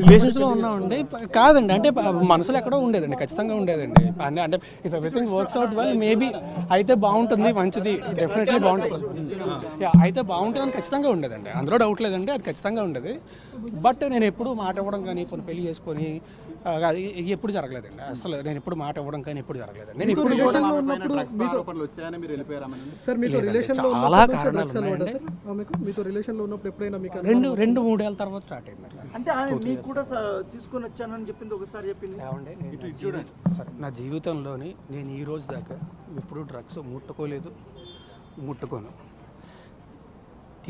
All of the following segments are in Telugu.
రిలేషన్స్లో ఉన్నామండి. కాదండి అంటే మనసులో ఎక్కడో ఉండేదండి ఖచ్చితంగా ఉండేదండి. అంటే అంటే if everything works out well maybe అయితే బాగుంటుంది మంచిది డెఫినెట్లీ బాగుంటుంది. అయితే బాగుంటుందని ఖచ్చితంగా ఉండేదండి. అందులో డౌట్ లేదండి అది ఖచ్చితంగా ఉండేది. బట్ నేను ఎప్పుడు మాట ఇవ్వడం కానీ కొన్ని పెళ్ళి చేసుకొని ఇది ఎప్పుడు జరగలేదండి. అసలు నేను ఎప్పుడు మాట ఇవ్వడం కానీ ఎప్పుడు జరగలేదు నేను ఇప్పుడు చాలా ఉన్నప్పుడు కారణాలు రెండు రెండు మూడేళ్ళ తర్వాత స్టార్ట్ అయింది అంటే మీకు కూడా తీసుకొని వచ్చానని చెప్పింది ఒకసారి చెప్పింది? సరే నా జీవితంలోని నేను ఈ రోజు దాకా ఎప్పుడు డ్రగ్స్ ముట్టుకోలేదు ముట్టుకోను.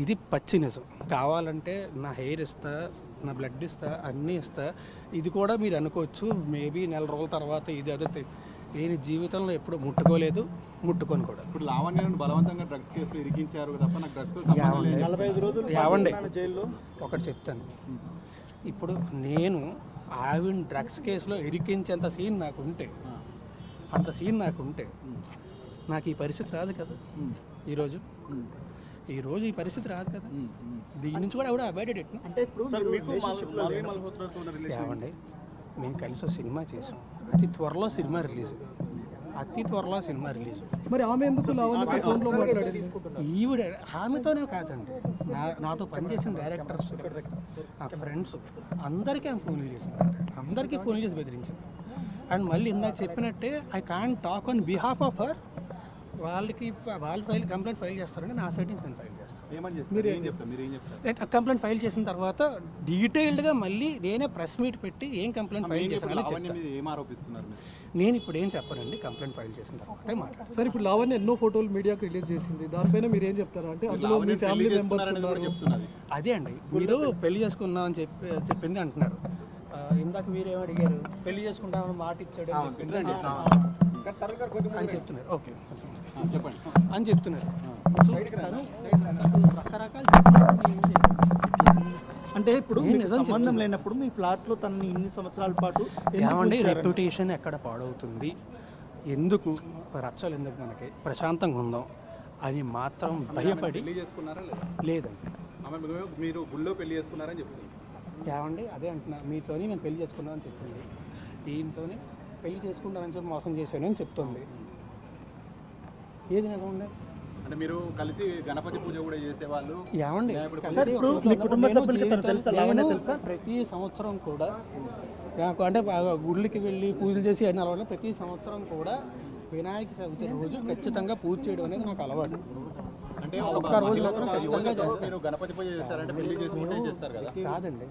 ఇది పచ్చి నిజం. కావాలంటే నా హెయిర్ ఇస్తా నా బ్లడ్ ఇస్తా అన్నీ ఇస్తా. ఇది కూడా మీరు అనుకోవచ్చు మేబీ నెల రోజుల తర్వాత ఇది అదే నేను జీవితంలో ఎప్పుడు ముట్టుకోలేదు ముట్టుకోను కూడా. ఇప్పుడు లావణ్యను బలవంతంగా డ్రగ్స్ కేసులో ఇరికించారు తప్ప నాకు డ్రగ్స్ రోజులు ఉన్నాను జైల్లో. ఒకటి చెప్తాను. ఇప్పుడు నేను ఆవిడ డ్రగ్స్ కేసులో ఇరికించేంత సీన్ నాకు ఉంటే అంత సీన్ నాకు ఉంటే నాకు ఈ పరిస్థితి రాదు కదా. ఈరోజు ఈరోజు ఈ పరిస్థితి రాదు కదా. దీని నుంచి కూడా ఎవడో అవాయిడెడ్ ఏమండి? మేము కలిసి సినిమా చేసాం. అతి త్వరలో సినిమా రిలీజ్. అతి త్వరలో సినిమా రిలీజ్. మరి ఆమె ఎందుకు ఈవిడ ఆమెతోనే కాదండి. నా నాతో పనిచేసిన డైరెక్టర్స్ నా ఫ్రెండ్స్ అందరికీ ఆమె ఫోన్లు చేసింది. అందరికీ ఫోన్లు చేసి బెదిరించింది. అండ్ మళ్ళీ ఇందాక చెప్పినట్టే I can talk on behalf of her వాళ్ళకి వాళ్ళు ఫైల్ కంప్లైంట్ ఫైల్ చేస్తారంటే నా సైడ్ నుంచి నేను ఫైల్ చేస్తాను. ఏమని చెప్తారు ఏం చెప్తారు మీరు ఏం చెప్తారు కంప్లైంట్ ఫైల్ చేసిన తర్వాత డీటెయిల్డ్గా మళ్ళీ నేనే ప్రెస్ మీట్ పెట్టి ఏం కంప్లైంట్ ఫైల్ చేశాను నేను ఇప్పుడు ఏం చెప్పనండి? కంప్లైంట్ ఫైల్ చేసిన తర్వాత మాట్లాడతాను సార్ ఇప్పుడు లావణ్య ఎన్నో ఫోటోలు మీడియాకి రిలీజ్ చేసింది. దానిపైన మీరు ఏం చెప్తారు? అంటే అందులో మీ ఫ్యామిలీ మెంబర్స్ ఉన్నారు. అదే అండి. మీరు పెళ్ళి చేసుకుందాం అని చెప్పి చెప్పింది అంటున్నారు. ఇందాక మీరేం అడిగారు? పెళ్ళి చేసుకుంటామని మాట ఇచ్చాడు అని చెప్తున్నారు. ఓకే. చెప్పండి. అని చెప్తున్నారు. సో రకరకాల. అంటే ఇప్పుడు నేను సంబంధం లేనప్పుడు మీ ఫ్లాట్లో తనని ఇన్ని సంవత్సరాల పాటు ఏమండి? రెప్యుటేషన్ ఎక్కడ పాడవుతుంది? ఎందుకు రచ్చలు ఎందుకు మనకి? ప్రశాంతంగా ఉందాం అని మాత్రం భయపడి పెళ్ళి చేసుకున్నారా లేదా? లేదండి. మీరు- గుళ్ళో పెళ్ళి చేసుకున్నారని చెప్తుంది. ఏమండి అదే అంటున్నా. మీతోని మేము పెళ్ళి చేసుకున్నామని చెప్తుంది. ఈయనతోని పెళ్ళి చేసుకుంటానని చెప్పి మోసం చేశాను అని చెప్తుంది. ఏది నిజం ఉండే అంటే మీరు కలిసి గణపతి పూజ కూడా చేసేవాళ్ళు? ఏమండి? తెలుసా? ప్రతి సంవత్సరం కూడా నాకు అంటే గుళ్ళకి వెళ్ళి పూజలు చేసి అన్ని అలవాటు ప్రతి సంవత్సరం కూడా వినాయక చవితి రోజు ఖచ్చితంగా పూజ చేయడం అనేది నాకు అలవాటు. అంటే ఒక్క రోజు మాత్రం ఖచ్చితంగా మీరు గణపతి పూజ చేస్తారంటే పెళ్ళి చేసుకుంటే చేస్తారు కదా? కాదండి.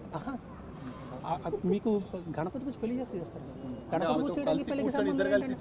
మీకు గణపతి పూజ పెళ్ళి చేసి చేస్తారు. గణపతి పూజ చేయడానికి పెళ్ళికి